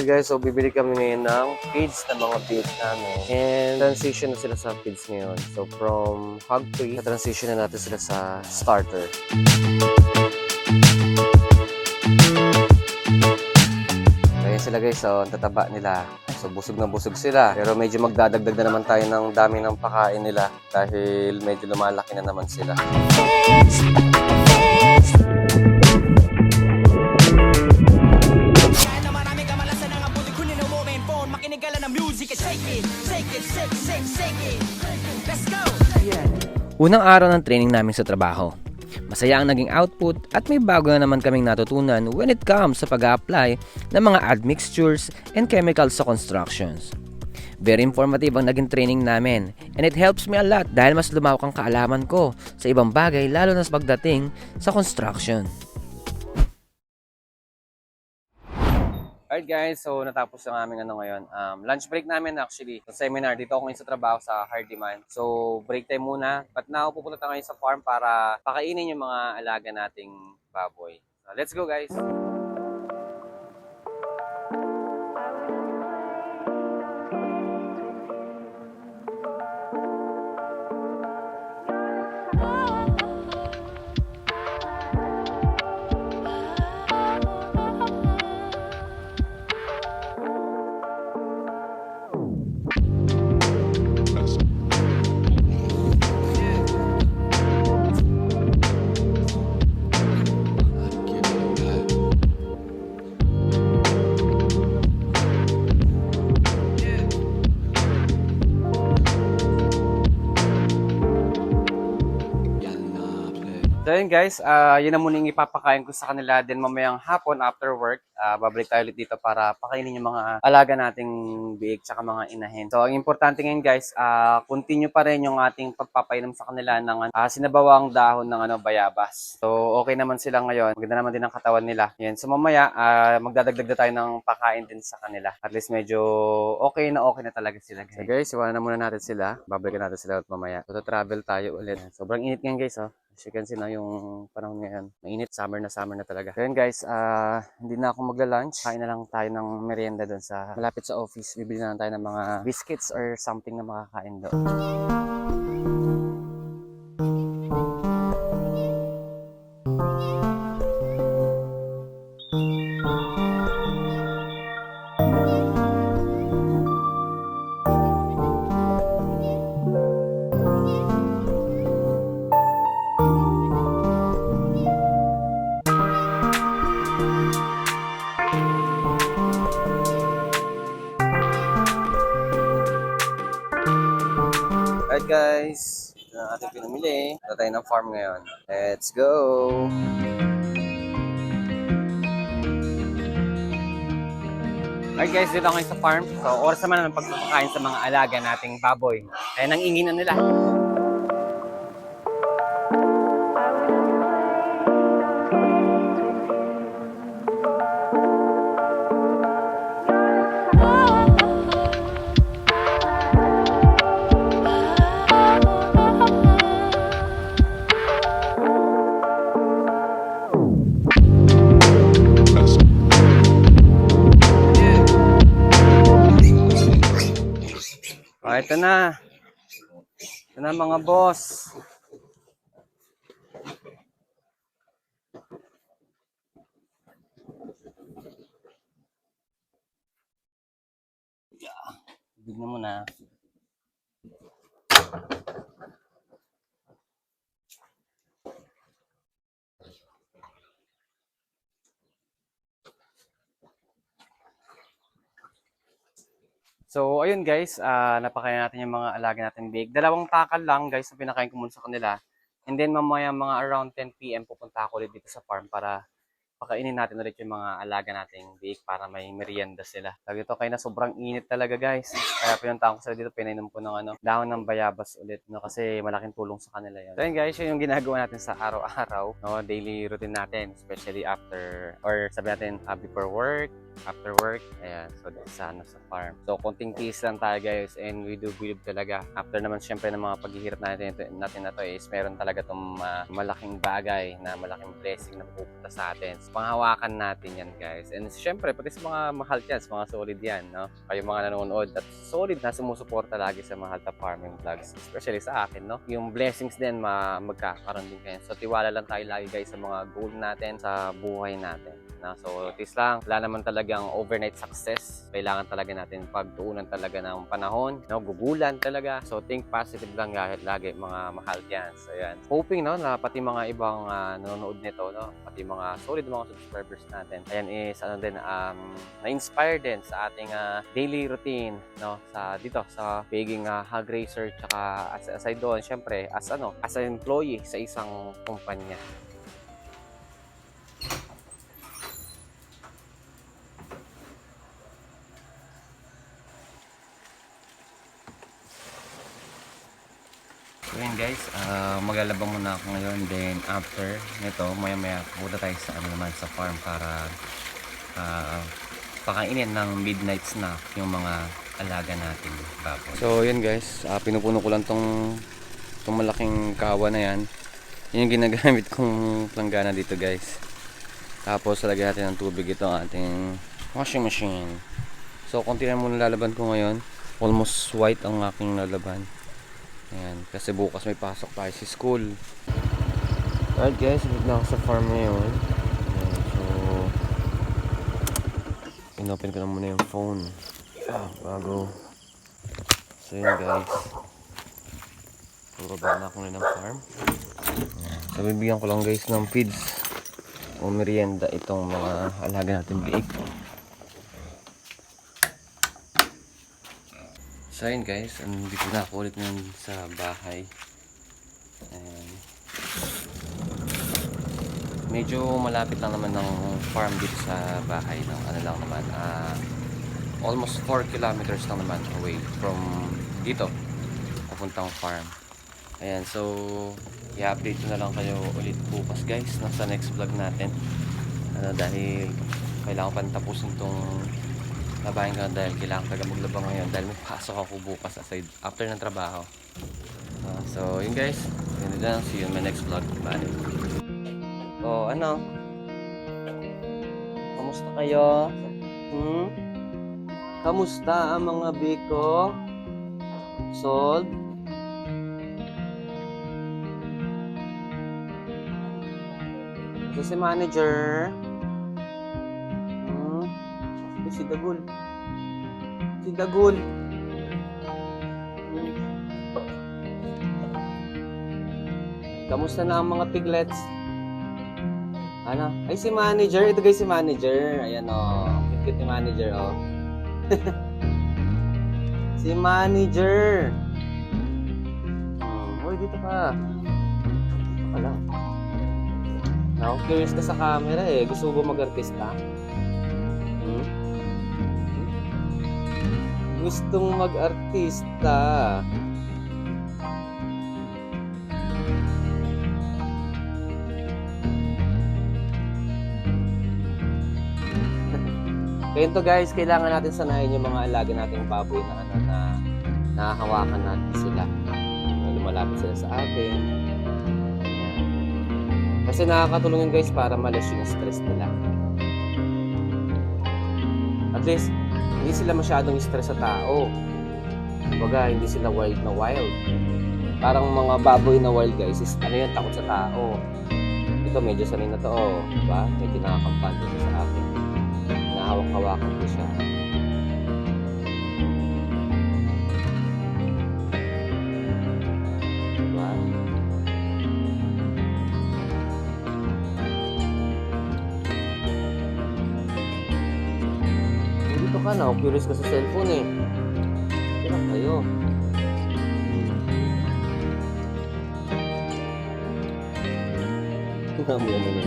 Alright guys, so bibili kami ngayon ng feeds ng mga feeds namin. And transition na sila sa feeds ngayon. So from hog free, transition na natin sila sa starter. Ayan sila guys, so ang tataba nila. So busog na busog sila. Pero medyo magdadagdag na naman tayo ng dami ng pakain nila dahil medyo lumalaki na naman sila. Kahit Unang araw ng training namin sa trabaho. Masaya ang naging output at may bago na naman kaming natutunan when it comes sa pag apply ng mga admixtures and chemicals sa constructions. Very informative ang naging training namin and it helps me a lot dahil mas lumawak ang kaalaman ko sa ibang bagay lalo na sa pagdating sa construction. Alright guys, so natapos ang aming ano ngayon. Um, lunch break namin actually. Sa seminar, dito ako ngayon sa trabaho sa Hard Demand. So break time muna. But now, pupunta tayo ngayon sa farm para pakainin yung mga alaga nating baboy. So, let's go guys! So yun guys, ah yun na muna yung ipapakain ko sa kanila. Then mamayang hapon after work, ah babalik tayo ulit dito para pakainin yung mga alaga nating biig tsaka mga inahin. So ang importante ngayon guys, ah continue pa rin yung ating pagpapainom sa kanila ng ah, sinabawang dahon ng ano bayabas. So okay naman sila ngayon. Maganda naman din ang katawan nila. Yan. So mamaya ah magdadagdag na tayo ng pakain din sa kanila. At least medyo okay na okay na talaga sila guys. So guys, iwanan na muna natin sila. Babalikan natin sila ulit mamaya. So travel tayo ulit. Sobrang init ngayon guys oh. As you can see na yung panahon ngayon. Mainit, summer na summer na talaga. So guys, ah hindi na ako magla-lunch. Kain na lang tayo ng merienda doon sa malapit sa office. Bibili na lang tayo ng mga biscuits or something na makakain doon. Guys, ito na ating pinamili. Ito tayo ng farm ngayon. Let's go! Alright guys, dito ngayon sa farm. So, oras naman ng pagpapakain sa mga alaga nating baboy. Kaya nang ingin na nila. Ito na. Ito na mga boss. Yeah. Tignan mo na. So, ayun guys, ah napakain natin yung mga alaga natin big. Dalawang takal lang guys na pinakain ko muna sa kanila. And then mamaya mga around 10 p.m. pupunta ako ulit dito sa farm para pakainin natin ulit yung mga alaga nating big para may merienda sila. Sabi ito kayo na sobrang init talaga guys. Kaya pinunta ko sila dito, pinainom ko ng ano, dahon ng bayabas ulit no, kasi malaking tulong sa kanila yun. So yun guys, yun yung ginagawa natin sa araw-araw, no, daily routine natin, especially after or sabi natin uh, before work, after work. Ayan, so dito sa, ano, sa farm. So, konting peace lang tayo guys and we do believe talaga. After naman syempre ng mga paghihirap natin, natin na to is meron talaga tong ah, malaking bagay na malaking blessing na pupunta sa atin. Panghawakan natin yan guys. And syempre, pati sa mga mahal yan, mga solid yan, no? Kayo mga nanonood at solid na sumusuporta lagi sa mga Halta Farming Vlogs. Especially sa akin, no? Yung blessings din, ma magkakaroon din kayo. So, tiwala lang tayo lagi guys sa mga goal natin, sa buhay natin. Na, so, this lang, wala naman talagang overnight success. Kailangan talaga natin pagtuunan talaga ng panahon, no? gugulan talaga. So, think positive lang lagi, lagi mga mahal yan. So, yan. Hoping, no, na pati mga ibang ah, nanonood nito, no, pati mga solid mga subscribers natin. Ayan is, ano din, um, na-inspire din sa ating ah, daily routine, no, sa dito, sa pagiging uh, hog racer, tsaka as, aside doon, syempre, as ano, as an employee sa isang kumpanya. Yun guys, uh, maglalabang muna ako ngayon. Then after nito, maya maya pupunta tayo sa ano naman sa farm para uh, pakainin ng midnight snack yung mga alaga natin baboy. So yun guys, uh, pinupuno ko lang tong, tong malaking kawa na yan. Yun yung ginagamit kong planggana dito guys. Tapos lagyan natin ng tubig ito ang ating washing machine. So konti lang muna lalaban ko ngayon. Almost white ang aking lalaban. Ayan, kasi bukas may pasok tayo sa school. Alright guys, dito na ako sa farm ngayon. Ayan, so, inopen ko na muna yung phone. Ah, bago. So yun guys. Pababa na ako na ng farm. So bibigyan ko lang guys ng feeds o merienda itong mga alaga natin biik. So ayun guys, andito na ako ulit ngayon sa bahay. Ayan. Medyo malapit lang naman ng farm dito sa bahay ng ano lang naman. ah almost 4 kilometers lang naman away from dito papuntang farm. Ayan, so i-update ko na lang kayo ulit bukas guys nasa next vlog natin. Ano dahil kailangan pa tapusin tong labahin ko dahil kailangan talaga maglaba ngayon dahil may ako bukas aside after ng trabaho. Ah, so, yun guys. Yun lang. See you in my next vlog. Bye. So, ano? Kamusta kayo? Hmm? Kamusta ang mga biko? Sold? Ito si manager. Ito si Dagul. Si. Hmm. Kamusta na ang mga piglets? Ano? Ay, si manager. Ito guys si manager. Ayan o. Oh. Cute ni manager o. Oh. si manager. Uy, dito ka. Lang. Ako, curious ka sa camera eh. Gusto ba mag-artista? Gustong mag-artista. Kaya ito guys, kailangan natin sanayin yung mga alaga nating baboy na ano na nahahawakan natin sila. Na lumalapit sila sa atin. Kasi nakakatulong yun guys para malas yung stress nila. At least, hindi sila masyadong stress sa tao. Kumbaga, hindi sila wild na wild. Parang mga baboy na wild guys is ano yan, takot sa tao. Ito medyo sanay na to, oh. Diba? Medyo nakakampante siya sa akin. Nahawak-hawakan ko siya. Ka na, curious ka sa cellphone eh. Tira kayo. Tingnan mo na naman.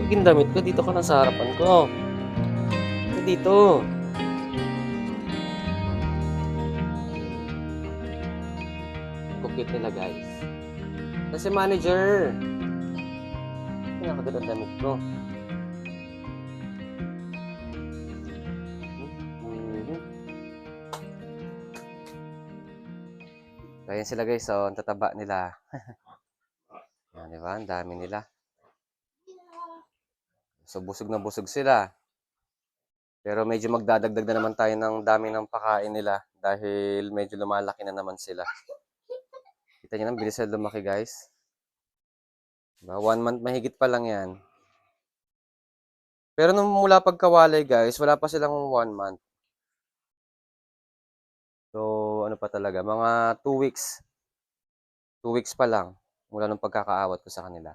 Pag ginamit ko, dito ka na sa harapan ko. Ito dito. Kukit nila guys. Kasi manager. Pinakaganda damit ko. So, ayan sila guys. So, ang tataba nila. Yan, di ba? Ang dami nila. So, busog na busog sila. Pero medyo magdadagdag na naman tayo ng dami ng pakain nila dahil medyo lumalaki na naman sila. Kita niyo na, bilis sila lumaki guys. Diba? One month mahigit pa lang yan. Pero nung mula pagkawalay guys, wala pa silang one month. Ano pa talaga, mga two weeks. Two weeks pa lang mula nung pagkakaawat ko sa kanila.